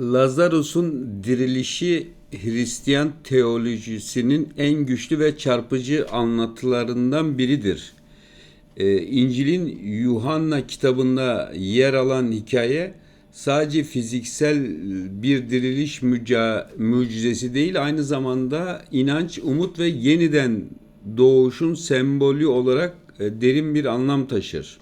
Lazarus'un dirilişi Hristiyan teolojisinin en güçlü ve çarpıcı anlatılarından biridir. Ee, İncil'in Yuhanna kitabında yer alan hikaye sadece fiziksel bir diriliş müca- mucizesi değil, aynı zamanda inanç, umut ve yeniden doğuşun sembolü olarak e, derin bir anlam taşır.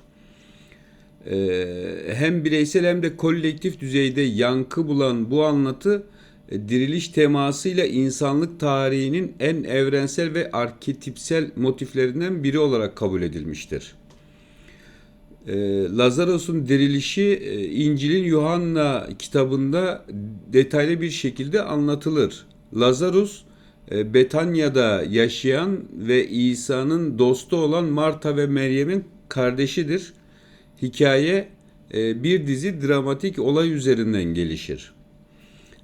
Ee, hem bireysel hem de kolektif düzeyde yankı bulan bu anlatı e, diriliş temasıyla insanlık tarihinin en evrensel ve arketipsel motiflerinden biri olarak kabul edilmiştir. Ee, Lazarus'un dirilişi e, İncil'in Yuhanna kitabında detaylı bir şekilde anlatılır. Lazarus e, Betanya'da yaşayan ve İsa'nın dostu olan Marta ve Meryem'in kardeşidir. Hikaye e, bir dizi dramatik olay üzerinden gelişir.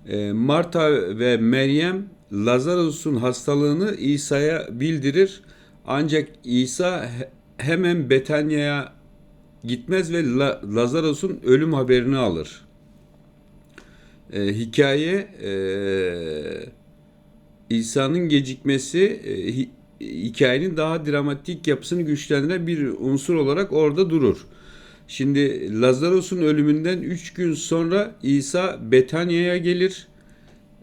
E, Marta ve Meryem Lazarus'un hastalığını İsa'ya bildirir. Ancak İsa he- hemen Betanya'ya gitmez ve La- Lazarus'un ölüm haberini alır. E, hikaye e, İsa'nın gecikmesi e, hi- hikayenin daha dramatik yapısını güçlendiren bir unsur olarak orada durur. Şimdi Lazarus'un ölümünden 3 gün sonra İsa Betanya'ya gelir.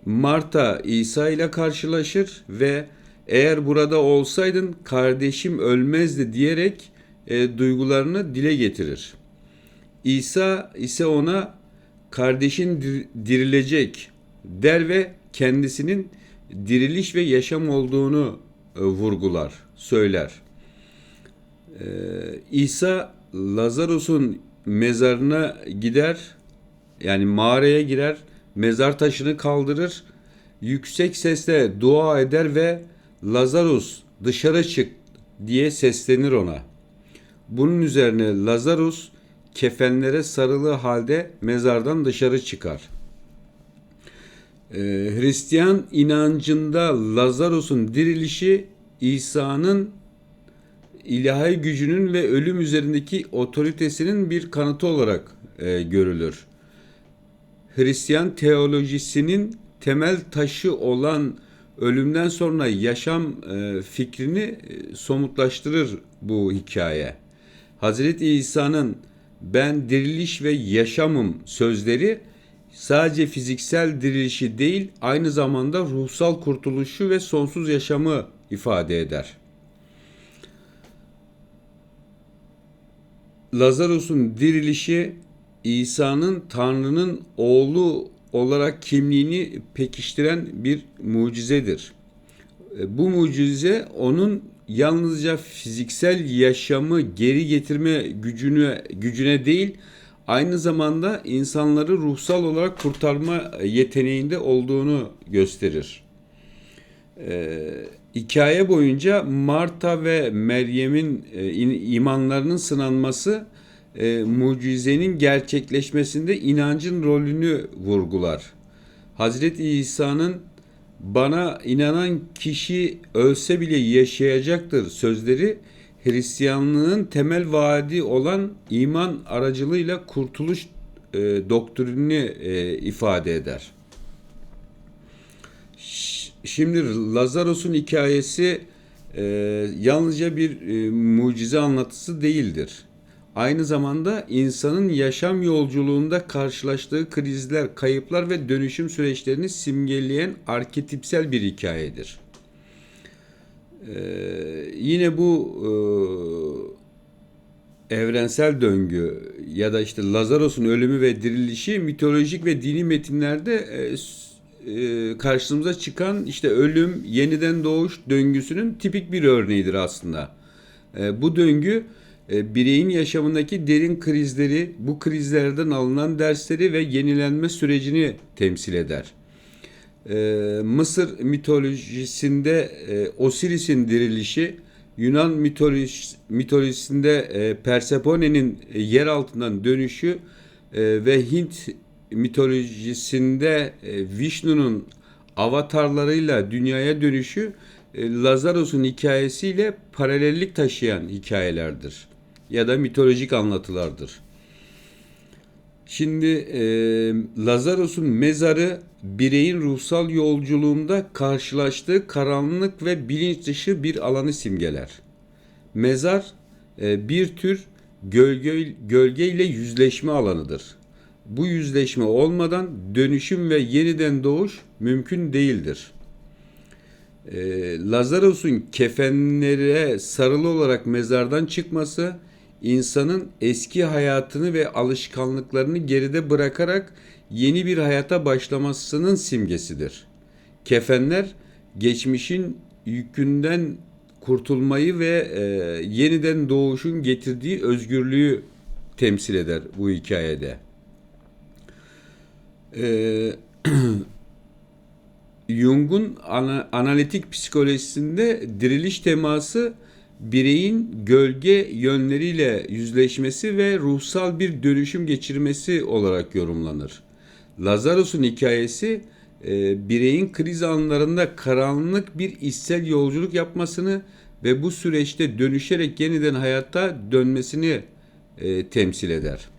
Marta İsa ile karşılaşır ve eğer burada olsaydın kardeşim ölmezdi diyerek e, duygularını dile getirir. İsa ise ona kardeşin dir- dirilecek der ve kendisinin diriliş ve yaşam olduğunu e, vurgular, söyler. Ee, İsa Lazarus'un mezarına gider, yani mağaraya girer, mezar taşını kaldırır, yüksek sesle dua eder ve Lazarus dışarı çık diye seslenir ona. Bunun üzerine Lazarus kefenlere sarılı halde mezardan dışarı çıkar. Ee, Hristiyan inancında Lazarus'un dirilişi İsa'nın ilahi gücünün ve ölüm üzerindeki otoritesinin bir kanıtı olarak e, görülür. Hristiyan teolojisinin temel taşı olan ölümden sonra yaşam e, fikrini e, somutlaştırır bu hikaye. Hazreti İsa'nın ben diriliş ve yaşamım sözleri sadece fiziksel dirilişi değil aynı zamanda ruhsal kurtuluşu ve sonsuz yaşamı ifade eder. Lazarus'un dirilişi İsa'nın Tanrı'nın oğlu olarak kimliğini pekiştiren bir mucizedir. E, Bu mucize onun yalnızca fiziksel yaşamı geri getirme gücüne gücüne değil, aynı zamanda insanları ruhsal olarak kurtarma yeteneğinde olduğunu gösterir. Ee, hikaye boyunca Marta ve Meryem'in e, imanlarının sınanması e, mucizenin gerçekleşmesinde inancın rolünü vurgular. Hazreti İsa'nın bana inanan kişi ölse bile yaşayacaktır sözleri Hristiyanlığın temel vaadi olan iman aracılığıyla kurtuluş e, doktrinini e, ifade eder. Şimdi Lazarus'un hikayesi e, yalnızca bir e, mucize anlatısı değildir. Aynı zamanda insanın yaşam yolculuğunda karşılaştığı krizler, kayıplar ve dönüşüm süreçlerini simgeleyen arketipsel bir hikayedir. E, yine bu e, evrensel döngü ya da işte Lazarus'un ölümü ve dirilişi mitolojik ve dini metinlerde e, e, karşımıza çıkan işte ölüm, yeniden doğuş döngüsünün tipik bir örneğidir aslında. E, bu döngü e, bireyin yaşamındaki derin krizleri, bu krizlerden alınan dersleri ve yenilenme sürecini temsil eder. Mısır mitolojisinde Osiris'in dirilişi, Yunan mitolojis- mitolojisinde e, Persephone'nin e, yer altından dönüşü ve Hint mitolojisinde e, Vishnu'nun avatarlarıyla dünyaya dönüşü e, Lazarus'un hikayesiyle paralellik taşıyan hikayelerdir ya da mitolojik anlatılardır. Şimdi e, Lazarus'un mezarı bireyin ruhsal yolculuğunda karşılaştığı karanlık ve bilinç dışı bir alanı simgeler. Mezar e, bir tür gölge, gölgeyle yüzleşme alanıdır. Bu yüzleşme olmadan dönüşüm ve yeniden doğuş mümkün değildir. E, Lazarus'un kefenlere sarılı olarak mezardan çıkması insanın eski hayatını ve alışkanlıklarını geride bırakarak yeni bir hayata başlamasının simgesidir. Kefenler geçmişin yükünden kurtulmayı ve e, yeniden doğuşun getirdiği özgürlüğü temsil eder bu hikayede. E, Jung'un ana, analitik psikolojisinde diriliş teması bireyin gölge yönleriyle yüzleşmesi ve ruhsal bir dönüşüm geçirmesi olarak yorumlanır. Lazarus'un hikayesi e, bireyin kriz anlarında karanlık bir içsel yolculuk yapmasını ve bu süreçte dönüşerek yeniden hayata dönmesini e, temsil eder.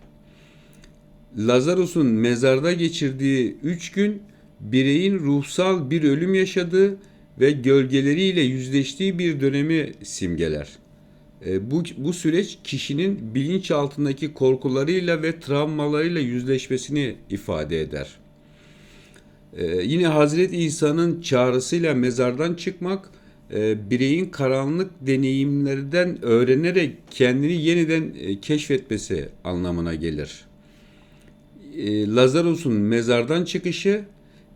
Lazarus'un mezarda geçirdiği üç gün bireyin ruhsal bir ölüm yaşadığı ve gölgeleriyle yüzleştiği bir dönemi simgeler. E, bu, bu süreç kişinin bilinç altındaki korkularıyla ve travmalarıyla yüzleşmesini ifade eder. E, yine Hazreti İsa'nın çağrısıyla mezardan çıkmak, e, bireyin karanlık deneyimlerden öğrenerek kendini yeniden keşfetmesi anlamına gelir. E, Lazarus'un mezardan çıkışı,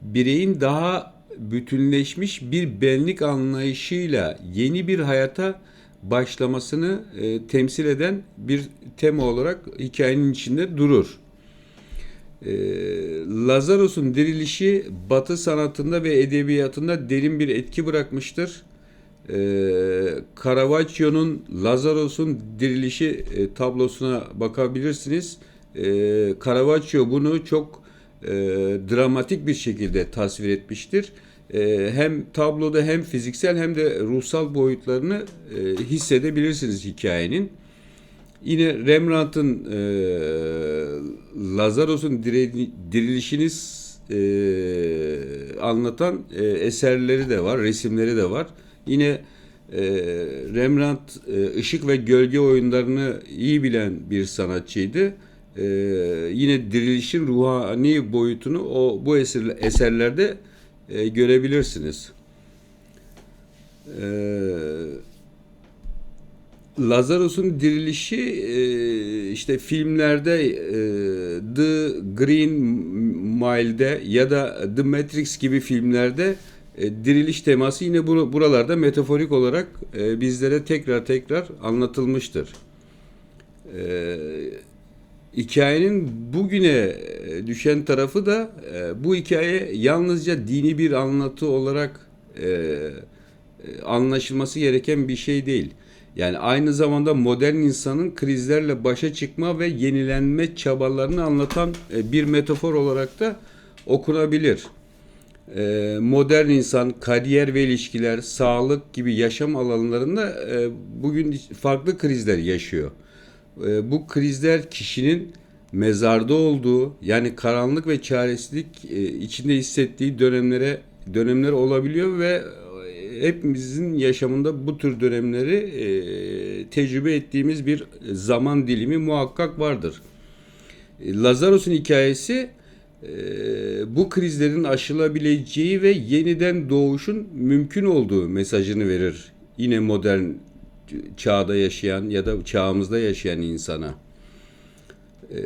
bireyin daha bütünleşmiş bir benlik anlayışıyla yeni bir hayata başlamasını e, temsil eden bir tema olarak hikayenin içinde durur. E, Lazarus'un dirilişi Batı sanatında ve edebiyatında derin bir etki bırakmıştır. E, Caravaggio'nun Lazarus'un dirilişi e, tablosuna bakabilirsiniz. E, Caravaggio bunu çok e, dramatik bir şekilde tasvir etmiştir. E, hem tabloda hem fiziksel hem de ruhsal boyutlarını e, hissedebilirsiniz hikayenin. Yine Rembrandt'ın e, Lazarus'un dirilişini e, anlatan e, eserleri de var, resimleri de var. Yine e, Rembrandt e, ışık ve gölge oyunlarını iyi bilen bir sanatçıydı e, yine dirilişin ruhani boyutunu o bu eser, eserlerde e, görebilirsiniz. E, Lazarus'un dirilişi e, işte filmlerde e, The Green Mile'de ya da The Matrix gibi filmlerde e, diriliş teması yine buralarda metaforik olarak e, bizlere tekrar tekrar anlatılmıştır. E, hikayenin bugüne e, düşen tarafı da e, bu hikaye yalnızca dini bir anlatı olarak e, anlaşılması gereken bir şey değil. Yani aynı zamanda modern insanın krizlerle başa çıkma ve yenilenme çabalarını anlatan bir metafor olarak da okunabilir. Modern insan kariyer ve ilişkiler, sağlık gibi yaşam alanlarında bugün farklı krizler yaşıyor. E, bu krizler kişinin mezarda olduğu yani karanlık ve çaresizlik e, içinde hissettiği dönemlere dönemler olabiliyor ve e, hepimizin yaşamında bu tür dönemleri e, tecrübe ettiğimiz bir zaman dilimi muhakkak vardır. E, Lazarus'un hikayesi e, bu krizlerin aşılabileceği ve yeniden doğuşun mümkün olduğu mesajını verir. Yine modern çağda yaşayan ya da çağımızda yaşayan insana. Ee,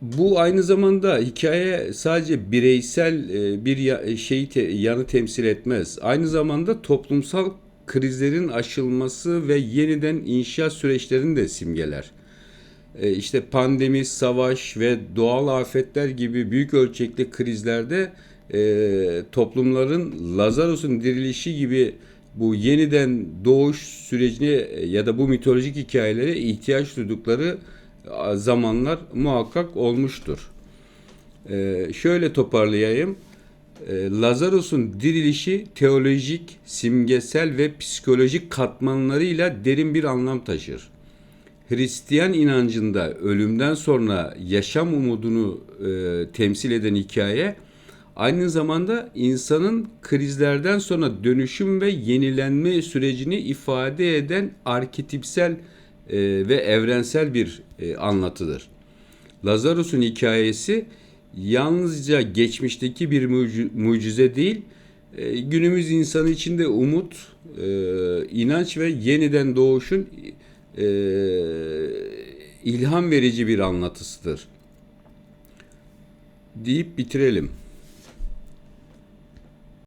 bu aynı zamanda hikaye sadece bireysel e, bir şeyi yanı temsil etmez. Aynı zamanda toplumsal krizlerin aşılması ve yeniden inşaat süreçlerini de simgeler. Ee, işte pandemi, savaş ve doğal afetler gibi büyük ölçekli krizlerde e, toplumların Lazarus'un dirilişi gibi bu yeniden doğuş sürecine e, ya da bu mitolojik hikayelere ihtiyaç duydukları e, zamanlar muhakkak olmuştur. Ee, şöyle toparlayayım. Ee, Lazarus'un dirilişi teolojik, simgesel ve psikolojik katmanlarıyla derin bir anlam taşır. Hristiyan inancında ölümden sonra yaşam umudunu e, temsil eden hikaye aynı zamanda insanın krizlerden sonra dönüşüm ve yenilenme sürecini ifade eden arketipsel e, ve evrensel bir e, anlatıdır. Lazarus'un hikayesi yalnızca geçmişteki bir muci- mucize değil, e, günümüz insanı için de umut, e, inanç ve yeniden doğuşun e, ilham verici bir anlatısıdır. Deyip bitirelim.